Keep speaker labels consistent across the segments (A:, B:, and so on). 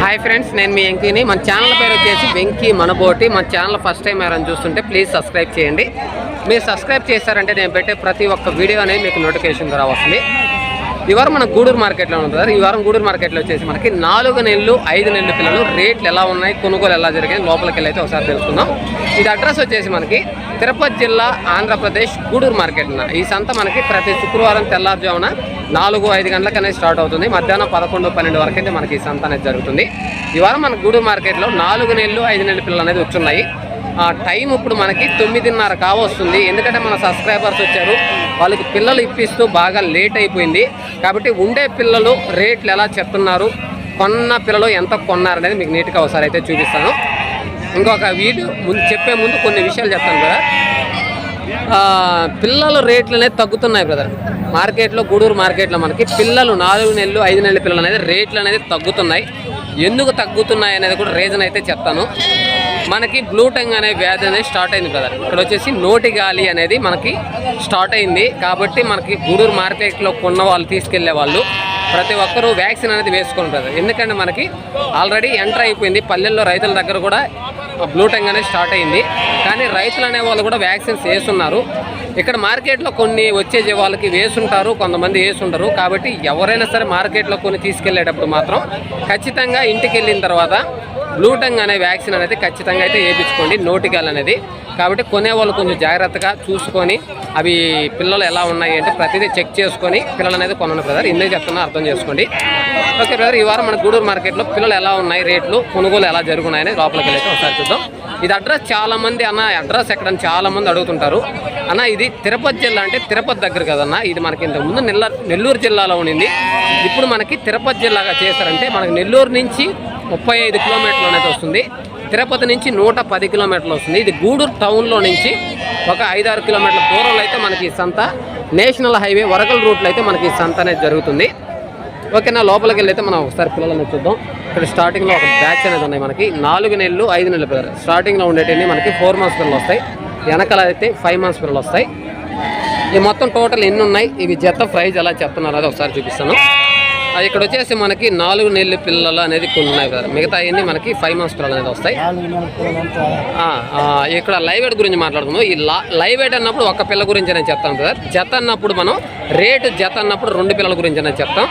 A: Hi friends నేను మీ వెంకీని. మన channel పేరు వచ్చేసి వెంకీ మనబోటి. మన ఛానల్ ఫస్ట్ టైం ఎవరైనా చూస్తుంటే ప్లీజ్ సబ్స్క్రైబ్ చేయండి. మీరు సబ్స్క్రైబ్ చేశారంటే నేను పెట్టే ప్రతి ఒక్క వీడియో అనేది మీకు నోటిఫికేషన్ ద్వారా వస్తుంది. ఈ వారం మన గూడూరు మార్కెట్లో ఉంటుంది ఈ వారం గూడూరు మార్కెట్లో వచ్చేసి మనకి నాలుగు నెలలు ఐదు నెలల పిల్లలు రేట్లు ఎలా ఉన్నాయి కొనుగోలు ఎలా జరిగాయి లోపలికి వెళ్ళి అయితే ఒకసారి తెలుసుకుందాం. ఇది అడ్రస్ వచ్చేసి మనకి తిరుపతి జిల్లా ఆంధ్రప్రదేశ్ గూడూరు మార్కెట్ ఈ సంత మనకి ప్రతి శుక్రవారం తెల్లారుజామున నాలుగు ఐదు గంటలకు అనేది స్టార్ట్ అవుతుంది. మధ్యాహ్నం పదకొండు పన్నెండు వరకు అయితే మనకి ఈ సంత అనేది జరుగుతుంది. ఈ వారం మన గూడూరు మార్కెట్లో నాలుగు నెలలు ఐదు నెలల పిల్లలు అనేది వచ్చున్నాయి. టైం ఇప్పుడు మనకి తొమ్మిదిన్నర కావస్తుంది. ఎందుకంటే మన సబ్స్క్రైబర్స్ వచ్చారు. వాళ్ళకి పిల్లలు ఇప్పిస్తూ బాగా లేట్ అయిపోయింది. కాబట్టి ఉండే పిల్లలు రేట్లు ఎలా చెప్తున్నారు? కొన్న పిల్లలు ఎంత కొన్నారు అనేది మీకు నీట్గా ఒకసారి అయితే చూపిస్తాను. ఇంకొక వీడియో ముందు చెప్పే ముందు కొన్ని విషయాలు చెప్తాను కదా. పిల్లల రేట్లు అనేది తగ్గుతున్నాయి బ్రదర్. మార్కెట్లో గూడూరు మార్కెట్లో మనకి పిల్లలు నాలుగు నెలలు ఐదు నెలల పిల్లలు అనేది రేట్లు అనేది తగ్గుతున్నాయి. ఎందుకు తగ్గుతున్నాయి అనేది కూడా రీజన్ అయితే చెప్తాను. మనకి బ్లూ టంగ్ అనే వ్యాధి అనేది స్టార్ట్ అయింది కదా ఇక్కడ వచ్చేసి నోటి గాలి అనేది మనకి స్టార్ట్ అయింది. కాబట్టి మనకి గూడూరు మార్కెట్లో కొన్న వాళ్ళు తీసుకెళ్ళే వాళ్ళు ప్రతి ఒక్కరూ వ్యాక్సిన్ అనేది వేసుకోండి బ్రదర్ ఎందుకంటే మనకి ఆల్రెడీ ఎంటర్ అయిపోయింది. పల్లెల్లో రైతుల దగ్గర కూడా బ్లూ టంగ్ అనేది స్టార్ట్ అయింది. కానీ రైతులు అనే వాళ్ళు కూడా వ్యాక్సిన్స్ వేస్తున్నారు. ఇక్కడ మార్కెట్లో కొన్ని వచ్చే వాళ్ళకి వేసుంటారు కొంతమంది వేసుంటారు కాబట్టి ఎవరైనా సరే మార్కెట్లో కొన్ని తీసుకెళ్ళేటప్పుడు మాత్రం ఖచ్చితంగా ఇంటికి వెళ్ళిన తర్వాత బ్లూటంగ్ అనే వ్యాక్సిన్ అనేది ఖచ్చితంగా అయితే వేయించుకోండి నోటికల్ అనేది. కాబట్టి కొనేవాళ్ళు కొంచెం జాగ్రత్తగా చూసుకొని అవి పిల్లలు ఎలా ఉన్నాయి అంటే ప్రతిదీ చెక్ చేసుకొని పిల్లలు అనేది కొనండి బ్రదర్ ఇందే చెప్తున్నా అర్థం చేసుకోండి. ఓకే బ్రదర్ ఈ వారం మన గూడూరు మార్కెట్లో పిల్లలు ఎలా ఉన్నాయి రేట్లు కొనుగోలు ఎలా జరుగున్నాయని లోపలికి వెళ్ళి ఒకసారి చూద్దాం. ఇది అడ్రస్ చాలామంది అన్న అడ్రస్ ఎక్కడ చాలామంది అడుగుతుంటారు. అన్న ఇది తిరుపతి జిల్లా అంటే తిరుపతి దగ్గర కదన్న ఇది మనకి ఇంతకు ముందు నెల్ల నెల్లూరు జిల్లాలో ఉండింది. ఇప్పుడు మనకి తిరుపతి జిల్లాగా చేశారంటే మనకి నెల్లూరు నుంచి ముప్పై ఐదు కిలోమీటర్లు అనేది వస్తుంది. తిరుపతి నుంచి నూట పది కిలోమీటర్లు వస్తుంది. ఇది గూడూరు టౌన్లో నుంచి ఒక ఐదారు కిలోమీటర్ల దూరంలో అయితే మనకి ఈ సంత. నేషనల్ హైవే వరకల్ రూట్లో అయితే మనకి ఈ సంత అనేది జరుగుతుంది. ఓకేనా లోపలికి వెళ్ళి అయితే మనం ఒకసారి పిల్లలని చూద్దాం. ఇక్కడ స్టార్టింగ్లో ఒక బ్యాచ్ అనేది ఉన్నాయి మనకి. నాలుగు నెలలు ఐదు నెలల పిల్లలు. స్టార్టింగ్లో ఉండేటివి మనకి ఫోర్ మంత్స్ పిల్లలు వస్తాయి. వెనకాల అయితే ఫైవ్ మంత్స్ పిల్లలు వస్తాయి. ఈ మొత్తం టోటల్ ఎన్ని ఉన్నాయి? ఇవి జత ప్రైజ్ ఎలా చెప్తున్నారు అది ఒకసారి చూపిస్తాను. అది ఇక్కడ వచ్చేసి మనకి నాలుగు నెలల పిల్లలు అనేది కొన్ని ఉన్నాయి కదా మిగతా అన్ని మనకి ఫైవ్ మంత్స్ పిల్లలు అనేది వస్తాయి. ఇక్కడ లైవ్ వెయిట్ గురించి మాట్లాడుతున్నాం ఈ లా- లైవ్ వెయిట్ అన్నప్పుడు ఒక పిల్ల గురించి నేను చెప్తాను సార్. జత అన్నప్పుడు మనం రేటు జత అన్నప్పుడు రెండు పిల్లల గురించి నేను చెప్తాం.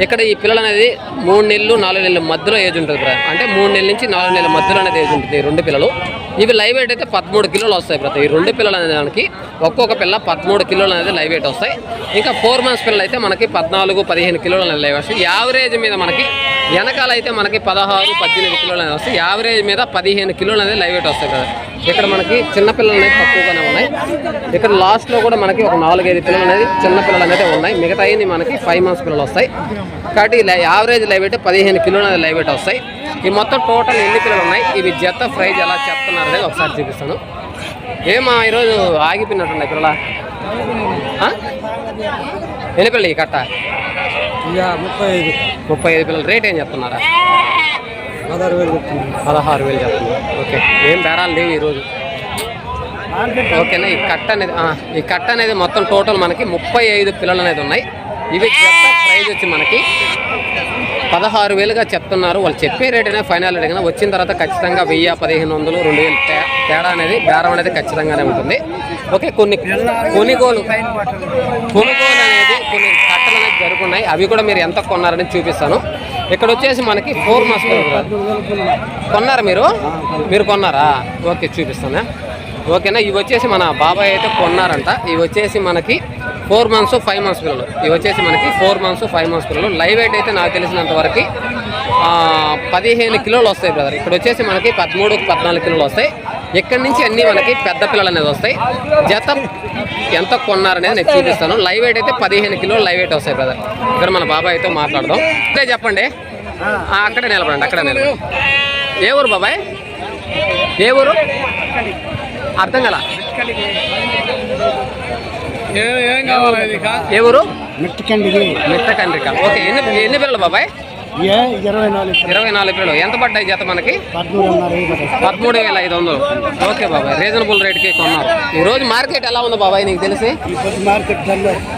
A: ఇక్కడ ఈ పిల్లలు అనేది మూడు నెలలు నాలుగు నెలల మధ్యలో ఏజ్ ఉంటుంది అంటే మూడు నెలల నుంచి నాలుగు నెలల మధ్యలో అనేది ఏజ్ ఉంటుంది ఈ రెండు పిల్లలు. ఇవి లైవ్ వెయిట్ అయితే పదమూడు కిలోలు వస్తాయి ప్రతి ఈ రెండు పిల్లలు అనేది మనకి ఒక్కొక్క పిల్ల పదమూడు కిలోలు అనేది లైవ్ వెయిట్ వస్తాయి. ఇంకా ఫోర్ మంత్స్ పిల్లలు అయితే మనకి పద్నాలుగు పదిహేను కిలోలు అనేది లైవ్ వస్తాయి. యావరేజ్ మీద మనకి వెనకాల అయితే మనకి పదహారు పద్దెనిమిది కిలోలు అనేది వస్తాయి. యావరేజ్ మీద పదిహేను కిలోలు అనేది లైవ్ వెయిట్ వస్తాయి కదా. ఇక్కడ మనకి చిన్న పిల్లలు అనేది తక్కువగానే ఉన్నాయి. ఇక్కడ లాస్ట్లో కూడా మనకి ఒక నాలుగైదు పిల్లలు అనేది చిన్నపిల్లలు అనేది ఉన్నాయి. మిగతా మనకి ఫైవ్ మంత్స్ పిల్లలు వస్తాయి. కాబట్టి యావరేజ్ లైవ్ వెయిట్ పదిహేను కిలోలు అనేది లైవ్ వెయిట్ వస్తాయి. ఈ మొత్తం టోటల్ ఎన్ని పిల్లలు ఉన్నాయి? ఇవి జత ప్రైజ్ ఎలా చెప్తున్నారు అనేది ఒకసారి చూపిస్తాను. ఏమా ఈరోజు ఆగిపోయినట్టున్నాయి పిల్లల ఎన్ని పిల్లలు ఈ కట్ట?
B: ముప్పై ఐదు.
A: ముప్పై ఐదు పిల్లలు. రేట్ ఏం చెప్తున్నారా?
B: పదహారు వేలు చెప్తున్నాను
A: పదహారు వేలు చెప్తున్నారు ఓకే. ఏం బేరాలు లేవు ఈరోజు. ఓకేనా ఈ కట్ట అనేది ఈ కట్ట అనేది మొత్తం టోటల్ మనకి ముప్పై ఐదు పిల్లలు అనేది ఉన్నాయి. ఇవి ప్రైజ్ వచ్చి మనకి పదహారు వేలుగా చెప్తున్నారు. వాళ్ళు చెప్పే రేట్ అనేది ఫైనల్ రేట్ అయినా వచ్చిన తర్వాత ఖచ్చితంగా వెయ్యి పదిహేను వందలు రెండు వేలు తే- తేడా అనేది బేరం అనేది ఖచ్చితంగానే ఉంటుంది. ఓకే కొన్ని కొనుగోలు కొనుగోలు అనేది కొన్ని కట్టలు అనేది జరుగుతున్నాయి అవి కూడా మీరు ఎంత కొన్నారని చూపిస్తాను. ఇక్కడ వచ్చేసి మనకి ఫోర్ మంత్స్ కొన్నారా మీరు? మీరు కొన్నారా? ఓకే చూపిస్తాను. ఓకేనా? ఇవి వచ్చేసి మన బాబాయ్ అయితే కొన్నారంట. ఇవి వచ్చేసి మనకి ఫోర్ మంత్స్ ఫైవ్ మంత్స్ పిల్లలు. ఇవి వచ్చేసి మనకి ఫోర్ మంత్స్ ఫైవ్ మంత్స్ పిల్లలు. లైవ్ వెయిట్ అయితే నాకు తెలిసినంత వరకు పదిహేను కిలోలు వస్తాయి బ్రదర్. ఇక్కడ వచ్చేసి మనకి పదమూడు పద్నాలుగు కిలోలు వస్తాయి. ఇక్కడి నుంచి అన్ని మనకి పెద్ద పిల్లలు అనేది వస్తాయి. జత ఎంత కొన్నారనేది నేను చూపిస్తాను. లైవ్ వెయిట్ అయితే పదిహేను కిలోలు లైవ్ వెయిట్ వస్తాయి బ్రదర్ ఇక్కడ మన బాబాయ్ అయితే మాట్లాడదాం. ఇక్కడే చెప్పండి. అక్కడే నిలబడండి అక్కడే నిలబడండి. ఏ ఊరు బాబాయ్? ఏ ఊరు? అర్థం కదా
B: ఏం ఇది
A: ఊరు?
B: మెట్టుకండి
A: మిట్ట కండ్రిక ఓకే ఎన్ని ఎన్ని పిల్లలు బాబాయ్?
B: ఇరవై నాలుగు
A: పిల్లలు ఎంత పడ్డాయి జత మనకి? పదమూడు వేల ఐదు వందలు. ఓకే బాబాయ్. రీజనబుల్ రేట్కి కొన్నారు. ఈ రోజు మార్కెట్ ఎలా ఉంది బాబాయ్ నీకు తెలిసి?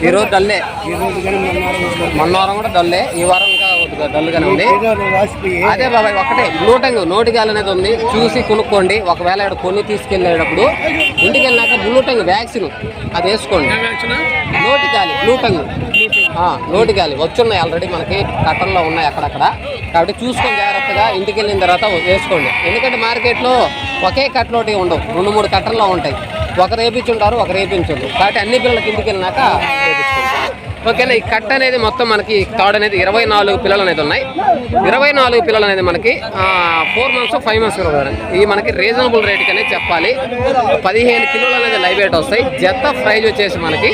B: ఈ
A: రోజు డల్లే.
B: మొన్న
A: వారం కూడా డల్లే. ఈ వారం డల్గానే ఉంది. అదే బాబాయ్ ఒకటే. బ్లూటంగ్ నోటి గాలి అనేది ఉంది. చూసి కొనుక్కోండి. ఒకవేళ ఇక్కడ కొన్ని తీసుకెళ్ళేటప్పుడు ఇంటికి వెళ్ళినాక బ్లూటంగ్ వ్యాక్సిన్ అది వేసుకోండి. నోటి గాలి బ్లూటంగ్ నోటి గాలి వచ్చున్నాయి ఆల్రెడీ మనకి కట్టల్లో ఉన్నాయి అక్కడక్కడ. కాబట్టి చూసుకొని జాగ్రత్తగా ఇంటికి వెళ్ళిన తర్వాత వేసుకోండి. ఎందుకంటే మార్కెట్లో ఒకే కట్టలోటి ఉండవు. రెండు మూడు కట్టల్లో ఉంటాయి. ఒకరు వేపించుంటారు ఒకరు వేపించుంటారు కాబట్టి అన్ని పిల్లలకి ఇంటికి వెళ్ళినాక వేపించుకుంటారు ఓకేనా ఈ కట్ట అనేది మొత్తం మనకి థర్డ్ అనేది ఇరవై నాలుగు పిల్లలు అనేది ఉన్నాయి. ఇరవై నాలుగు పిల్లలు అనేది మనకి ఫోర్ మంత్స్ ఫైవ్ మంత్స్ ఇవి మనకి రీజనబుల్ రేట్కి అనేది చెప్పాలి. పదిహేను కిలోలు అనేది లైవ్ రేట్ వస్తాయి. జత ప్రైజ్ వచ్చేసి మనకి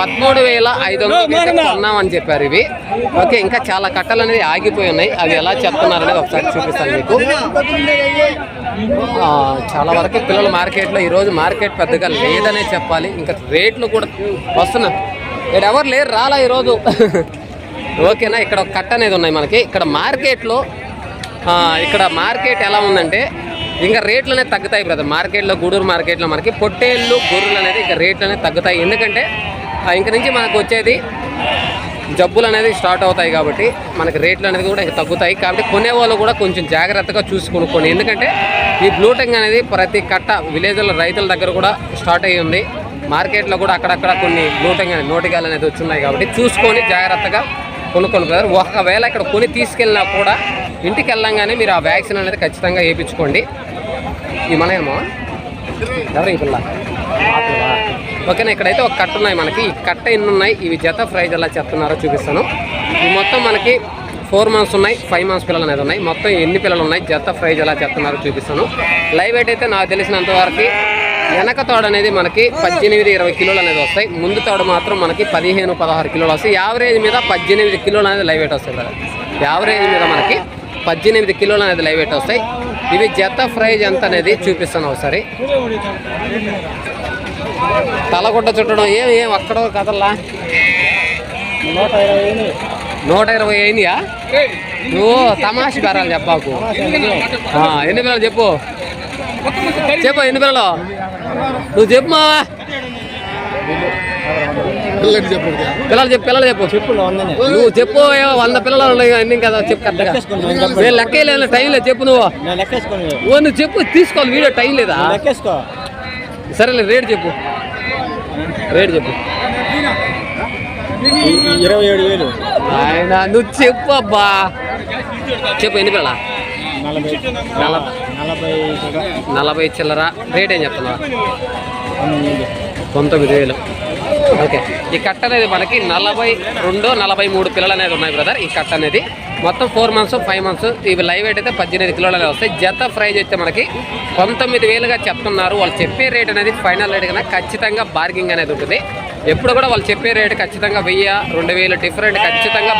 A: పదమూడు వేల ఐదు వందలు కొన్నామని చెప్పారు ఇవి. ఓకే ఇంకా చాలా కట్టలు అనేది ఆగిపోయి ఉన్నాయి. అవి ఎలా చెప్తున్నారు అనేది ఒకసారి చూపిస్తాను మీకు. చాలా వరకు పిల్లల మార్కెట్లో ఈరోజు మార్కెట్ పెద్దగా లేదనే చెప్పాలి. ఇంకా రేట్లు కూడా వస్తున్నాయి. ఇక్కడ ఎవరు లేరు రాలా ఈరోజు. ఓకేనా ఇక్కడ ఒక కట్ట అనేది ఉన్నాయి మనకి. ఇక్కడ మార్కెట్లో ఇక్కడ మార్కెట్ ఎలా ఉందంటే ఇంకా రేట్లు అనేది తగ్గుతాయి బ్రదర్. మార్కెట్లో గూడూరు మార్కెట్లో మనకి పొట్టేళ్ళు గొర్రెలు అనేది ఇంకా రేట్లు అనేది తగ్గుతాయి. ఎందుకంటే ఆ, ఇంక నుంచి మనకు వచ్చేది జబ్బులు అనేది స్టార్ట్ అవుతాయి కాబట్టి మనకి రేట్లు అనేది కూడా ఇంకా తగ్గుతాయి. కాబట్టి కొనేవాళ్ళు కూడా కొంచెం జాగ్రత్తగా చూసి కొనుక్కోండి ఎందుకంటే ఈ బ్లూటింగ్ అనేది ప్రతి కట్ట విలేజ్లో రైతుల దగ్గర కూడా స్టార్ట్ అయ్యి ఉంది. మార్కెట్లో కూడా అక్కడక్కడ కొన్ని బ్లూటింగ్ అనేది నోటిగాలు అనేది వచ్చున్నాయి కాబట్టి చూసుకొని జాగ్రత్తగా కొనుక్కొని బ్రదర్ ఒకవేళ ఇక్కడ కొని తీసుకెళ్ళినా కూడా ఇంటికి వెళ్ళంగానే మీరు ఆ వ్యాక్సిన్ అనేది ఖచ్చితంగా వేయించుకోండి. ఈ మనమో ఎవరు పిల్ల? ఓకేనా ఇక్కడైతే ఒక కట్ట ఉన్నాయి మనకి. ఈ కట్ట ఎన్ని ఉన్నాయి? ఇవి జత ప్రైజ్ ఎలా చెప్తున్నారో చూపిస్తాను. ఇవి మొత్తం మనకి ఫోర్ మంత్స్ ఉన్నాయి ఫైవ్ మంత్స్ పిల్లలు అనేది ఉన్నాయి. మొత్తం ఎన్ని పిల్లలు ఉన్నాయి జత ప్రైజ్ ఎలా చెప్తున్నారో చూపిస్తాను. లైవ్ వెయిట్ అయితే నాకు తెలిసినంత వరకు వెనక తోడు అనేది మనకి పద్దెనిమిది ఇరవై కిలోలు అనేది వస్తాయి. ముందు తోడు మాత్రం మనకి పదిహేను పదహారు కిలోలు వస్తాయి. యావరేజ్ మీద పద్దెనిమిది కిలోలు అనేది లైవ్ వెయిట్ వస్తాయి కదా యావరేజ్ మీద మనకి పద్దెనిమిది కిలోలు అనేది లైవ్ వెయిట్ వస్తాయి. ఇవి జత ప్రైజ్ ఎంత అనేది చూపిస్తాను ఒకసారి. తలగుడ్డ చుట్టడం ఏం ఏం అక్కడ కదల్లా
B: నూట ఇరవై.
A: నూట ఇరవై అయిందియా? నువ్వు తమాషి బేరాలు చెప్పాకు. ఆ, ఎన్ని పిల్లలు చెప్పు? చెప్పు ఎన్ని పిల్లలు నువ్వు చెప్పు మా
B: పిల్లలకి చెప్పండి
A: పిల్లలు చెప్పు పిల్లలు చెప్పు.
B: వందనే.
A: నువ్వు చెప్పు వంద పిల్లలు ఉన్నాయి అన్ని కదా చెప్పు కరెక్ట్గా. నేను లెక్క లేదు టైం లేదు చెప్పు నువ్వు. నువ్వు చెప్పు తీసుకోవాలి వీడియో టైం లేదా?
B: లెక్కేసుకో.
A: సరేలే రేట్ చెప్పు. రేట్ చెప్పు.
B: ఇరవై ఏడు వేలు.
A: ఆయన నువ్వు చెప్పు అబ్బా చెప్పు ఎన్ని పిల్లల?
B: నలభై.
A: చిల్లర. రేట్ ఏం చెప్తున్నావు?
B: పంతొమ్మిది
A: పంతొమ్మిది వేలు. ఓకే. ఈ కట్ట అనేది మనకి నలభై రెండు నలభై మూడు పిల్లలు అనేది ఉన్నాయి బ్రదర్ ఈ కట్ట అనేది మొత్తం ఫోర్ మంత్స్ ఫైవ్ మంత్స్ ఇవి లైవ్ వెయిట్ అయితే పద్దెనిమిది కిలోలు అనేవి వస్తాయి. జత ప్రైజ్ అయితే మనకి పంతొమ్మిది వేలుగా చెప్తున్నారు. వాళ్ళు చెప్పే రేట్ అనేది ఫైనల్ రేట్ కన్నా ఖచ్చితంగా బార్గింగ్ అనేది ఉంటుంది. ఎప్పుడు కూడా వాళ్ళు చెప్పే రేటు ఖచ్చితంగా వెయ్యి రెండు వేలు డిఫరెంట్ ఖచ్చితంగా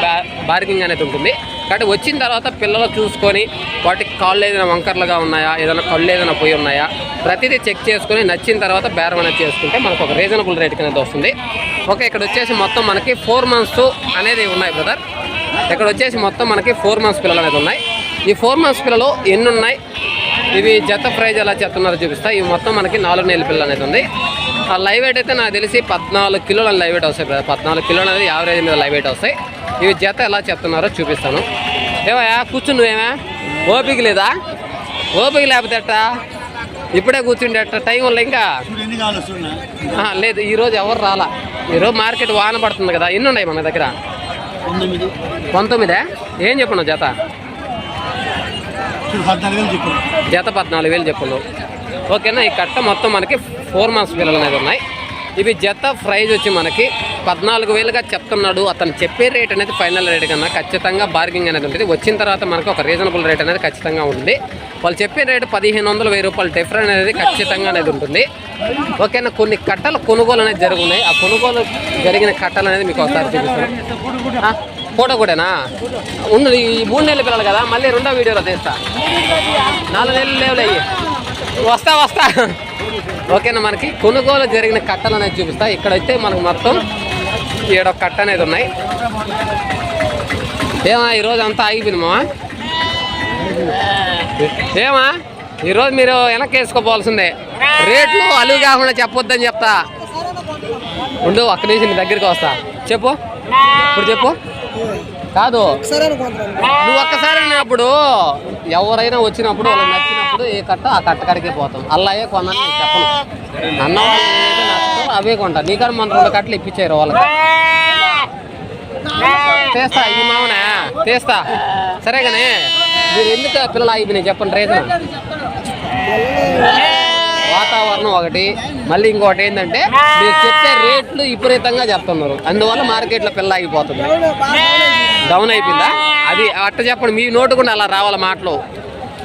A: బార్గింగ్ అనేది ఉంటుంది. కాబట్టి వచ్చిన తర్వాత పిల్లలు చూసుకొని వాటికి కాళ్ళు ఏదైనా వంకర్లుగా ఉన్నాయా ఏదైనా కళ్ళు ఏదైనా పోయి ఉన్నాయా ప్రతిదీ చెక్ చేసుకొని నచ్చిన తర్వాత బేరం అనేది చేసుకుంటే మనకు ఒక రీజనబుల్ రేట్ అనేది వస్తుంది. ఓకే ఇక్కడ వచ్చేసి మొత్తం మనకి ఫోర్ మంత్స్ అనేది ఉన్నాయి బ్రదర్ ఇక్కడ వచ్చేసి మొత్తం మనకి ఫోర్ మంత్స్ పిల్లలు అనేది ఉన్నాయి. ఈ ఫోర్ మంత్స్ పిల్లలు ఎన్ని ఉన్నాయి? ఇవి జత ప్రైజ్ ఎలా చెప్తున్నారో చూపిస్తా. ఇవి మొత్తం మనకి నాలుగు నెలల పిల్లలు అనేది ఉంది. ఆ లైవ్ వెయిట్ అయితే నాకు తెలిసి పద్నాలుగు కిలోల లైవ్ వెయిట్ వస్తాయి బ్రదర్ పద్నాలుగు కిలోలు అనేది యావరేజ్ మీద లైవ్ వెయిట్ వస్తాయి. ఇవి జత ఎలా చెప్తున్నారో చూపిస్తాను. ఏవయ్యా కూర్చుని నువ్వేమా ఓపిక లేదా? ఓపిక లేకపోతే ఎట్టా? ఇప్పుడే కూర్చుండే అట్ట టైం వల్ల ఇంకా? లేదు ఈరోజు ఎవరు రాలా? ఈరోజు మార్కెట్ వాన పడుతుంది కదా. ఎన్ని ఉన్నాయి మన దగ్గర? పంతొమ్మిది. ఏం చెప్పను జత?
B: చెప్పు
A: జత పద్నాలుగు వేలు చెప్పులు ఓకేనా ఈ కట్ట మొత్తం మనకి ఫోర్ మంత్స్ పిల్లలు అనేది ఉన్నాయి. ఇవి జత ప్రైజ్ వచ్చి మనకి పద్నాలుగు వేలుగా చెప్తున్నాడు. అతను చెప్పే రేట్ అనేది ఫైనల్ రేట్ కన్నా ఖచ్చితంగా బార్గింగ్ అనేది ఉంటుంది. వచ్చిన తర్వాత మనకు ఒక రీజనబుల్ రేట్ అనేది ఖచ్చితంగా ఉంటుంది వాళ్ళు చెప్పే రేటు పదిహేను వందలు వెయ్యి రూపాయలు డిఫరెంట్ అనేది ఖచ్చితంగా అనేది ఉంటుంది. ఓకేనా కొన్ని కట్టలు కొనుగోలు అనేది జరుగున్నాయి. ఆ కొనుగోలు జరిగిన కట్టలు అనేది మీకు ఒకసారి చూపిస్తాను. ఫోటో కూడానా? ఉండు ఈ మూడు నెలల పిల్లలు కదా. మళ్ళీ రెండో వీడియోలో తీస్తా. నాలుగు నెలలు లేవులే. అయ్యి వస్తా వస్తా. ఓకేనా మనకి కొనుగోలు జరిగిన కట్టలు అనేది చూపిస్తా. ఇక్కడైతే మనకు మొత్తం ఏడో కట్ట అనేది ఉన్నాయి. ఏమా ఈరోజు అంతా ఆగిపోయింది ఏమా ఈరోజు మీరు వెనక్కి వేసుకోపోవాల్సిందే రేట్లు అలుగు కాకుండా చెప్పొద్దని చెప్తా. ఉండు ఒక్క నిమిషం నీ దగ్గరికి వస్తా. చెప్పు. ఇప్పుడు చెప్పు. కాదు. నువ్వు ఒక్కసారి అన్నప్పుడు ఎవరైనా వచ్చినప్పుడు వాళ్ళకి నచ్చినప్పుడు ఏ కట్ట ఆ కట్ట కడికే పోతాం. అలాగే కొన్నాను నీకు చెప్పను. అన్న వాళ్ళు అవే కొంటా నీకన్నా మన రెండు కట్టలు ఇప్పించారు వాళ్ళకి. తీస్తా ఈ మామనే. తీస్తా. సరే కానీ మీరు ఎందుకు పిల్లలు ఆగిపోయినాయి? చెప్పండి రీజన్. వాతావరణం ఒకటి. మళ్ళీ ఇంకోటి ఏంటంటే మీరు చెప్పే రేట్లు విపరీతంగా చెప్తున్నారు. అందువల్ల మార్కెట్లో పిల్ల ఆగిపోతుంది డౌన్ అయిపోయిందా? అది అట్ట చెప్పండి మీ నోటు కూడా అలా రావాలి మాటలు?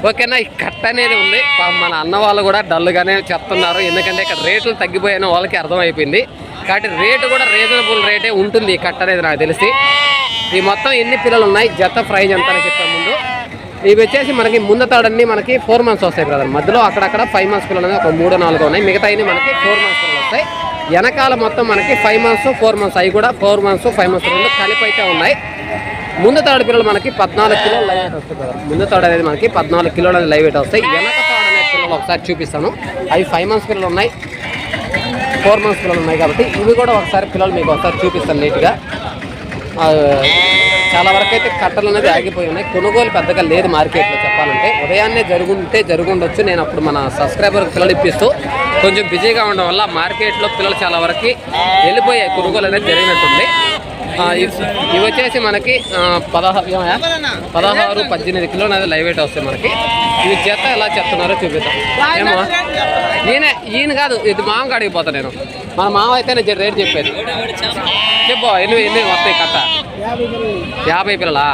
A: ఓకేనా? ఈ కట్ట అనేది ఉంది. మన అన్న వాళ్ళు కూడా డల్గానే చెప్తున్నారు. ఎందుకంటే ఇక్కడ రేట్లు తగ్గిపోయిన వాళ్ళకి అర్థమైపోయింది. కాబట్టి రేటు కూడా రీజనబుల్ రేటే ఉంటుంది ఈ కట్ట అనేది నాకు తెలిసి. ఈ మొత్తం ఎన్ని పిల్లలు ఉన్నాయి? జత ప్రైజ్ ఎంత అని చెప్పే ముందు. ఇవి వచ్చేసి మనకి ముందతాడన్ని మనకి ఫోర్ మంత్స్ వస్తాయి బ్రదర్. మధ్యలో అక్కడక్కడ ఫైవ్ మంత్స్ పిల్లలు ఒక మూడు నాలుగు ఉన్నాయి. మిగతా మనకి ఫోర్ మంత్స్ పిల్లలు వస్తాయి. వెనకాల మొత్తం మనకి ఫైవ్ మంత్స్ ఫోర్ మంత్స్ అవి కూడా ఫోర్ మంత్స్ ఫైవ్ మంత్స్ రెండు కలిపి అయితే ఉన్నాయి. ముందు తాడు పిల్లలు మనకి పద్నాలుగు కిలోలు లైవ్ వెయిట్ వస్తాయి ముందు తాడు అనేది మనకి పద్నాలుగు కిలోలు అనేది లైవ్ వెయిట్ వస్తాయి. వెనక తాడు అనే పిల్లలు ఒకసారి చూపిస్తాను. అవి ఫైవ్ మంత్స్ పిల్లలు ఉన్నాయి. ఫోర్ మంత్స్ పిల్లలు ఉన్నాయి కాబట్టి ఇవి కూడా ఒకసారి పిల్లలు మీకు ఒకసారి చూపిస్తాను నీట్గా చాలా వరకు అయితే కట్టలు అనేది ఆగిపోయి ఉన్నాయి. కొనుగోలు పెద్దగా లేదు మార్కెట్లో చెప్పాలంటే. ఉదయాన్నే జరుగుంటే జరుగుండొచ్చు. నేను అప్పుడు మన సబ్స్క్రైబర్ పిల్లలు ఇప్పిస్తూ కొంచెం బిజీగా ఉండడం వల్ల మార్కెట్లో పిల్లలు చాలా వరకు వెళ్ళిపోయాయి. కొనుగోలు అనేది జరిగినట్టుంది. ఇవి ఇవి వచ్చేసి మనకి పదహారు? పదహారు పద్దెనిమిది కిలోలు అనేది లైవ్ వెయిట్ వస్తాయి మనకి. ఇవి జత ఎలా చెప్తున్నారో చూపిద్దాం. ఏమో. ఈయన ఈయన కాదు ఇది మామ కాడికి పోతా నేను. మన మామ అయితే నేను రేట్ చెప్పేది. చెప్పు ఎన్ని ఎన్ని వస్తాయి కట్ట
C: యాభై పిల్లలు?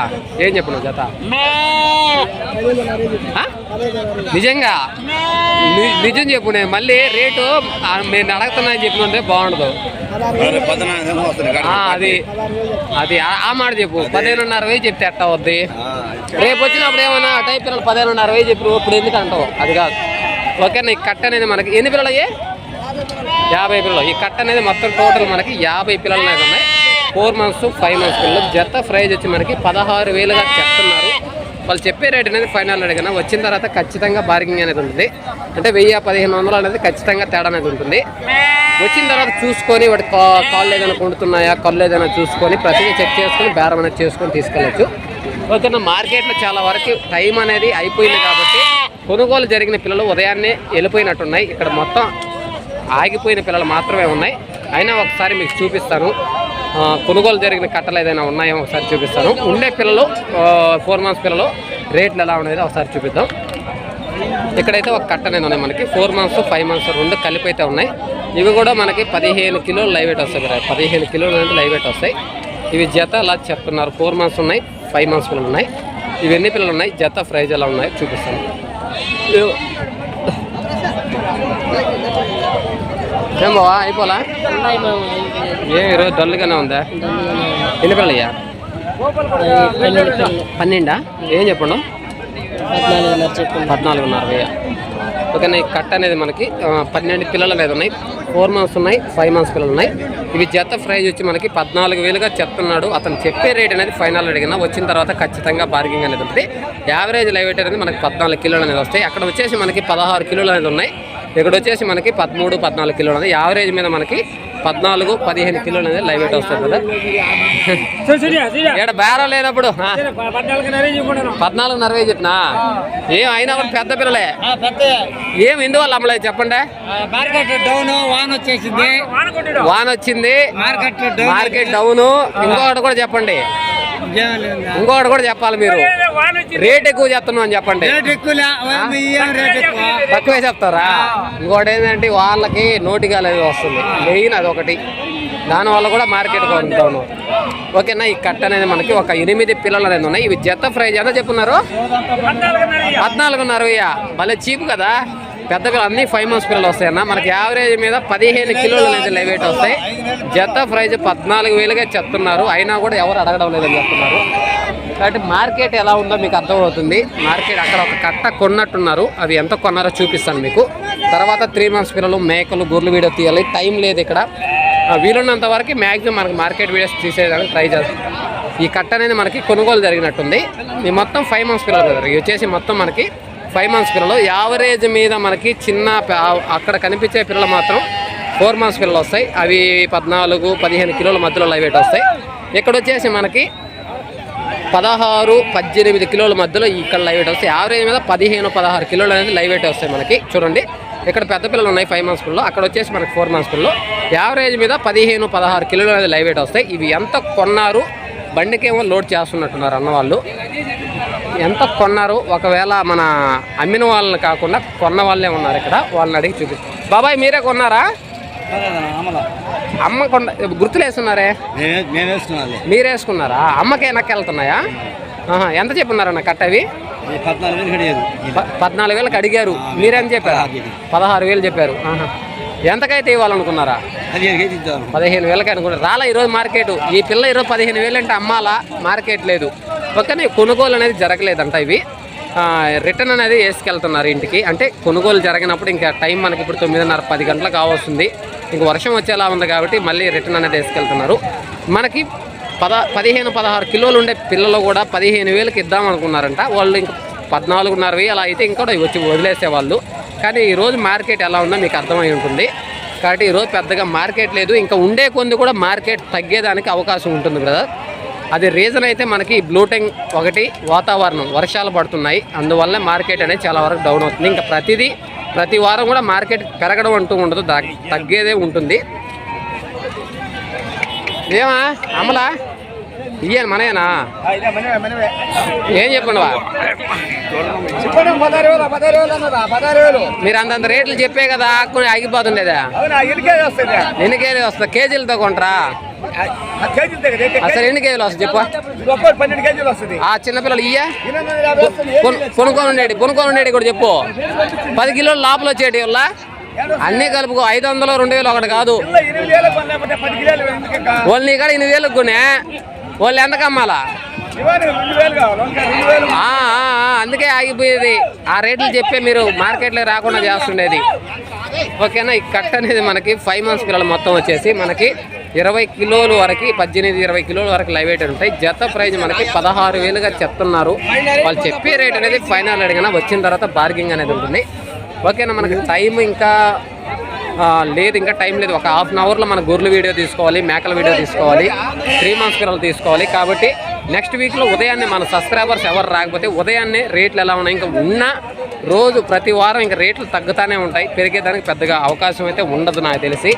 A: ఏం చెప్పు నువ్వు జత? నిజంగా? ని- నిజం చెప్పు నేను మళ్ళీ రేటు నేను అడుగుతున్నా అని చెప్పినంటే బాగుండదు. అది. అది ఆ- మాట చెప్పు. పదిహేనున్నర వేలు చెప్తే ఎట్టా వద్ది రేపు వచ్చినప్పుడు ఏమన్నా టైం పిల్లలు పదిహేనున్నర వేలు చెప్పి ఇప్పుడు ఎందుకు అంటావు? అది కాదు. ఓకే ఈ కట్ట అనేది మనకి ఎన్ని పిల్లలు అయ్యాయి యాభై పిల్లలు. ఈ కట్ట అనేది మొత్తం టోటల్ మనకి యాభై పిల్లలు అనేది ఉన్నాయి. ఫోర్ మంత్స్ ఫైవ్ మంత్స్ పిల్లలు. జత ప్రైజ్ వచ్చి మనకి పదహారు వేలుగా చెప్తున్నారు. వాళ్ళు చెప్పే రేట్ అనేది ఫైనల్ అడిగిన వచ్చిన తర్వాత ఖచ్చితంగా బార్గింగ్ అనేది ఉంటుంది. అంటే వెయ్యి పదిహేను వందలు అనేది ఖచ్చితంగా తేడా అనేది ఉంటుంది. వచ్చిన తర్వాత చూసుకొని వాటి కా- కాళ్ళు ఏదైనా కొండుతున్నాయా కళ్ళు ఏదైనా చూసుకొని ప్రతిదీ చెక్ చేసుకొని బేరం అనేది చేసుకొని తీసుకెళ్ళచ్చు. ఓకేనా మార్కెట్లో చాలా వరకు టైం అనేది అయిపోయింది కాబట్టి కొనుగోలు జరిగిన పిల్లలు ఉదయాన్నే వెళ్ళిపోయినట్టున్నాయి. ఇక్కడ మొత్తం ఆగిపోయిన పిల్లలు మాత్రమే ఉన్నాయి. అయినా ఒకసారి మీకు చూపిస్తాను. కొనుగోలు జరిగిన కట్టలు ఏదైనా ఉన్నాయో ఒకసారి చూపిస్తాను. ఉండే పిల్లలు ఫోర్ మంత్స్ పిల్లలు రేట్లు ఎలా ఉన్నాయో ఒకసారి చూపిద్దాం. ఇక్కడైతే ఒక కట్ట అనేది ఉన్నాయి మనకి. ఫోర్ మంత్స్ ఫైవ్ మంత్స్ రెండు కలిపి అయితే ఉన్నాయి. ఇవి కూడా మనకి పదిహేను కిలోలు లైవ్ వెయిట్ వస్తాయి కదా పదిహేను కిలోలు అంటే లైవ్ వెయిట్ వస్తాయి. ఇవి జత అలా చెప్తున్నారు. ఫోర్ మంత్స్ ఉన్నాయి ఫైవ్ మంత్స్ పిల్లలు ఉన్నాయి. ఇవి ఎన్ని పిల్లలు ఉన్నాయి? జత ప్రైజ్ ఎలా ఉన్నాయో? చూపిస్తాను. ఏం బావా అయిపోలా? ఏం ఈరోజు డల్గానే ఉందా? ఎన్ని పిల్లలు అయ్యా పన్నెండా? ఏం చెప్పండు?
C: పద్నాలుగున్నర చెప్పండి
A: ఓకే ఈ కట్ అనేది మనకి పన్నెండు పిల్లలు అనేది ఉన్నాయి. ఫోర్ మంత్స్ ఉన్నాయి ఫైవ్ మంత్స్ పిల్లలు ఉన్నాయి. ఇవి జత ప్రైజ్ వచ్చి మనకి పద్నాలుగు వేలుగా చెప్తున్నాడు. అతను చెప్పే రేట్ అనేది ఫైనల్ అడిగినా వచ్చిన తర్వాత ఖచ్చితంగా బార్గింగ్ అనేది ఉంటుంది. యావరేజ్ లైవ్ వెయిట్ అనేది మనకి పద్నాలుగు కిలోలు అనేది వస్తాయి. అక్కడ వచ్చేసి మనకి పదహారు కిలోలు అనేది ఉన్నాయి. ఇక్కడ వచ్చేసి మనకి పదమూడు పద్నాలుగు కిలోలు ఉంది యావరేజ్ మీద మనకి పద్నాలుగు పదిహేను కిలోలు అనేది లైవ్ వెయిట్ వస్తుంది కదా. ఇక్కడ బేరం లేనప్పుడు పద్నాలుగున్నర వేలు చెప్పినా? ఏం అయినా కూడా పెద్ద పిల్లలే. ఏం ఎందువల్ల అమ్మలేదు చెప్పండి?
C: మార్కెట్ డౌన్ వాన్ వచ్చేసింది.
A: వాన్ వచ్చింది.
C: మార్కెట్
A: డౌన్ ఇంకొకటి కూడా చెప్పండి. ఇంకొకటి కూడా చెప్పాలి మీరు. రేట్ ఎక్కువ చెప్తున్నాం అని చెప్పండి. తక్కువే చెప్తారా? ఇంకోటి ఏంటంటే వాళ్ళకి నోటిగా అనేది వస్తుంది. మెయిన్ ఒకటి. దానివల్ల కూడా మార్కెట్ కొంటాను ఓకేనా ఈ కట్ట అనేది మనకి ఒక ఎనిమిది పిల్లలు అనేది ఉన్నాయి. ఇవి జత ప్రైజ్ ఎంత చెప్పున్నారు? పద్నాలుగున్నర వెయ్య భలే చీప్ కదా. పెద్ద పిల్లలు అన్ని ఫైవ్ మంత్స్ పిల్లలు వస్తాయన్న. మనకి యావరేజ్ మీద పదిహేను కిలోలు అనేది లైవ్ వస్తాయి. జత ప్రైజ్ పద్నాలుగు వేలుగా చెప్తున్నారు. అయినా కూడా ఎవరు అడగడం లేదని చెప్తున్నారు. కాబట్టి మార్కెట్ ఎలా ఉందో మీకు అర్థమవుతుంది. మార్కెట్ అక్కడ ఒక కట్ట కొన్నట్టున్నారు. అవి ఎంత కొన్నారో చూపిస్తాను మీకు. తర్వాత త్రీ మంత్స్ పిల్లలు మేకలు గొర్రెలు వీడియో తీయాలి. టైం లేదు ఇక్కడ. వీలున్నంత వరకు మ్యాక్సిమం మనకి మార్కెట్ వీడియోస్ తీసేదానికి ట్రై చేస్తాం. ఈ కట్ట అనేది మనకి కొనుగోలు జరిగినట్టుంది. ఈ మొత్తం ఫైవ్ మంత్స్ పిల్లలు కదా వచ్చేసి మొత్తం మనకి ఫైవ్ మంత్స్ పిల్లలు. యావరేజ్ మీద మనకి చిన్న అక్కడ కనిపించే పిల్లలు మాత్రం ఫోర్ మంత్స్ పిల్లలు వస్తాయి. అవి పద్నాలుగు పదిహేను కిలోల మధ్యలో లైవ్ వెయిట్ వస్తాయి. ఇక్కడ వచ్చేసి మనకి పదహారు పద్దెనిమిది కిలోల మధ్యలో ఇక్కడ లైవ్ వెయిట్ వస్తాయి. యావరేజ్ మీద పదిహేను పదహారు కిలోలు అనేది లైవ్ వెయిట్ వస్తాయి మనకి. చూడండి. ఇక్కడ పెద్ద పిల్లలు ఉన్నాయి ఫైవ్ మంత్స్ పిల్లలు అక్కడ వచ్చేసి మనకి ఫోర్ మంత్స్ పిల్లలు యావరేజ్ మీద పదిహేను పదహారు కిలోలు అనేది లైవ్ వెయిట్ వస్తాయి. ఇవి ఎంత కొన్నారు? బండికేమో లోడ్ చేస్తున్నట్టున్నారు అన్న వాళ్ళు ఎంత కొన్నారు? ఒకవేళ మన అమ్మిన వాళ్ళని కాకుండా కొన్న వాళ్ళే ఉన్నారు ఇక్కడ. వాళ్ళని అడిగి చూపి బాబాయ్ మీరే కొన్నారా? అమ్మ కొన్న గుర్తులు వేస్తున్నారే
B: నేను నేను వేసుకున్నాను
A: మీరు వేసుకున్నారా అమ్మకి వెనక్కి వెళ్తున్నాయా ఎంత చెప్పున్నారన్న కట్టవి?
B: పద్నాలుగు
A: వేలకు అడిగారు మీరేం చెప్పారు? పదహారు వేలు చెప్పారు. ఎంతకైతే ఇవ్వాలనుకున్నారా?
B: పదిహేను
A: వేలకి అనుకున్నారు. రాలా ఈరోజు మార్కెట్. ఈ పిల్ల ఈరోజు పదిహేను వేలు అంటే అమ్మాలా? మార్కెట్ లేదు. ఓకేనే కొనుగోలు అనేది జరగలేదంట ఇవి. రిటర్న్ అనేది వేసుకెళ్తున్నారు ఇంటికి. అంటే కొనుగోలు జరిగినప్పుడు ఇంకా టైం మనకి ఇప్పుడు తొమ్మిదిన్నర పది గంటలకు కావస్తుంది. ఇంక వర్షం వచ్చేలా ఉంది కాబట్టి మళ్ళీ రిటర్న్ అనేది వేసుకెళ్తున్నారు. మనకి పద పదిహేను పదహారు కిలోలు ఉండే పిల్లలు కూడా పదిహేను వేలకు ఇద్దాం అనుకున్నారంట. వాళ్ళు ఇంక పద్నాలుగున్నర వేలు అలా అయితే ఇంకా వచ్చి వదిలేసేవాళ్ళు. కానీ ఈరోజు మార్కెట్ ఎలా ఉందో మీకు అర్థమై ఉంటుంది. కాబట్టి ఈరోజు పెద్దగా మార్కెట్ లేదు. ఇంకా ఉండే కొన్ని కూడా మార్కెట్ తగ్గేదానికి అవకాశం ఉంటుంది బ్రదర్. అది రీజన్ అయితే మనకి బ్లూటింగ్ ఒకటి వాతావరణం వర్షాలు పడుతున్నాయి. అందువల్ల మార్కెట్ అనేది చాలా వరకు డౌన్ అవుతుంది. ఇంకా ప్రతిదీ ప్రతి వారం కూడా మార్కెట్ పెరగడం అంటూ ఉండదు. తగ్గేదే ఉంటుంది. ఏమా? అమలా ఇయ్యాను మనయేనా? ఏం చెప్పండి మీరు అంతంత రేట్లు చెప్పే కదా ఆకుని ఆగిపోతుండేదా ఎన్ని కేజీలు వస్తుంది? కేజీలతో కొంటరా? అసలు ఎన్ని కేజీలు? వస్తుంది చెప్పు?
B: పన్నెండు కేజీలు వస్తుంది.
A: ఆ చిన్నపిల్లలు ఇయ్యా? కొనుక్కొని ఉండేది కొనుక్కొని ఉండేది కూడా చెప్పు. పది కిలోలు లోపల వచ్చేటి వల్ల? అన్నీ కలుపుకో. ఐదు వందలు రెండు వేలు ఒకటి కాదు.
B: వేలు?
A: వాళ్ళు నీ కాడ ఎనిమిది వేలకు కొనే. వాళ్ళు ఎంతకు అమ్మాలా?
B: వేలు వేలు.
A: ఆ, ఆ, అందుకే ఆగిపోయేది. ఆ రేట్లు చెప్పే మీరు మార్కెట్లో రాకుండా చేస్తుండేది. ఓకేనా? ఈ కట్ అనేది మనకి ఫైవ్ మంత్స్ పిల్లలు మొత్తం వచ్చేసి మనకి ఇరవై కిలోలు వరకు పద్దెనిమిది ఇరవై కిలోల వరకు లైవ్ వెయిట్ ఉంటాయి. జత ప్రైజ్ మనకి పదహారు వేలుగా చెప్తున్నారు. వాళ్ళు చెప్పే రేట్ అనేది ఫైనల్ అడిగినా వచ్చిన తర్వాత బార్గింగ్ అనేది ఉంటుంది. ఓకేనా మనకి టైం ఇంకా లేదు ఇంకా టైం లేదు. ఒక హాఫ్ అన్ అవర్లో మన గొర్రెల వీడియో తీసుకోవాలి మేకల వీడియో తీసుకోవాలి త్రీ మంత్స్ పిల్లలు తీసుకోవాలి. కాబట్టి నెక్స్ట్ వీక్లో ఉదయాన్నే మన సబ్స్క్రైబర్స్ ఎవరు రాకపోతే ఉదయాన్నే రేట్లు ఎలా ఉన్నాయి ఇంకా ఉన్న రోజు ప్రతి వారం ఇంకా రేట్లు తగ్గుతానే ఉంటాయి. పెరిగేదానికి పెద్దగా అవకాశం అయితే ఉండదు నాకు తెలిసి.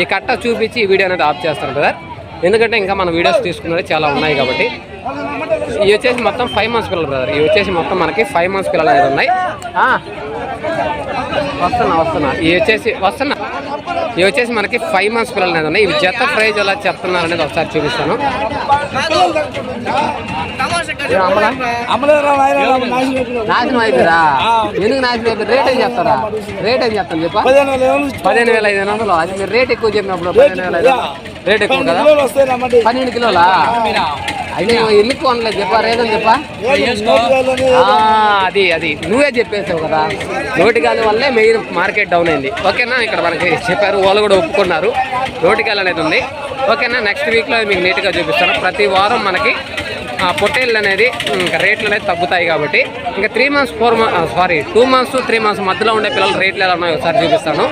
A: ఈ కట్ట చూపించి ఈ వీడియో అనేది ఆఫ్ చేస్తారు కదా ఎందుకంటే ఇంకా మన వీడియోస్ తీసుకున్నది చాలా ఉన్నాయి కాబట్టి. ఇవి వచ్చేసి మొత్తం ఫైవ్ మంత్స్ పిల్లలు బ్రదర్ ఇవి వచ్చేసి మొత్తం మనకి ఫైవ్ మంత్స్ పిల్లలు అనేది ఉన్నాయి. వస్తున్నా వస్తున్నా. ఇవి వచ్చేసి వస్తున్నా. ఇవి వచ్చేసి మనకి ఫైవ్ మంత్స్ పిల్లలు అనేది ఉన్నాయి. ఇవి జత ప్రైజ్ ఎలా చెప్తున్నారు అనేది ఒకసారి చూపిస్తాను? నాశనం అయిపోయారా ఎందుకు నాశనం అయిపోయి రేట్ ఏం చెప్తారా? రేట్ ఏం చెప్తాను చెప్పా. పదిహేను వేల ఐదు వందలు. అది మీరు రేట్ ఎక్కువ చెప్పినప్పుడు పదిహేను వేల ఐదు. రేట్ ఎక్కువ కదా? పన్నెండు కిలోలా? అయితే ఎందుకు కొనలేదు? చెప్పా రేదని చెప్పా. ఆ, అది అది. నువ్వే చెప్పేసావు కదా. నోటిగాలి వల్లే మెయిన్ మార్కెట్ డౌన్ అయింది. ఓకేనా? ఇక్కడ మనకి చెప్పారు వాళ్ళు కూడా ఒప్పుకున్నారు. నోటిగాలి అనేది ఉంది. ఓకేనా? నెక్స్ట్ వీక్లో మీకు నీట్గా చూపిస్తాను. ప్రతి వారం మనకి ఆ, పొట్టేళ్ళు అనేది ఇంకా రేట్లు అనేది తగ్గుతాయి కాబట్టి. ఇంకా three months four month sorry two months three months మధ్యలో ఉండే పిల్లలు రేట్లు ఎలా ఉన్నాయో ఒకసారి చూపిస్తాను.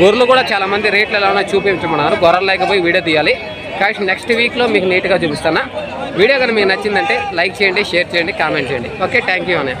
A: గొర్రెలు కూడా చాలా మంది రేట్లు ఎలా ఉన్నాయో చూపించమన్నారు. గొర్రెలు లేకపోయి వీడియో తీయాలి. కాబట్టి నెక్స్ట్ వీక్లో మీకు నీట్గా చూపిస్తాను. వీడియో కానీ మీకు నచ్చిందంటే లైక్ చేయండి షేర్ చేయండి కామెంట్ చేయండి. ఓకే థ్యాంక్ యూ అనే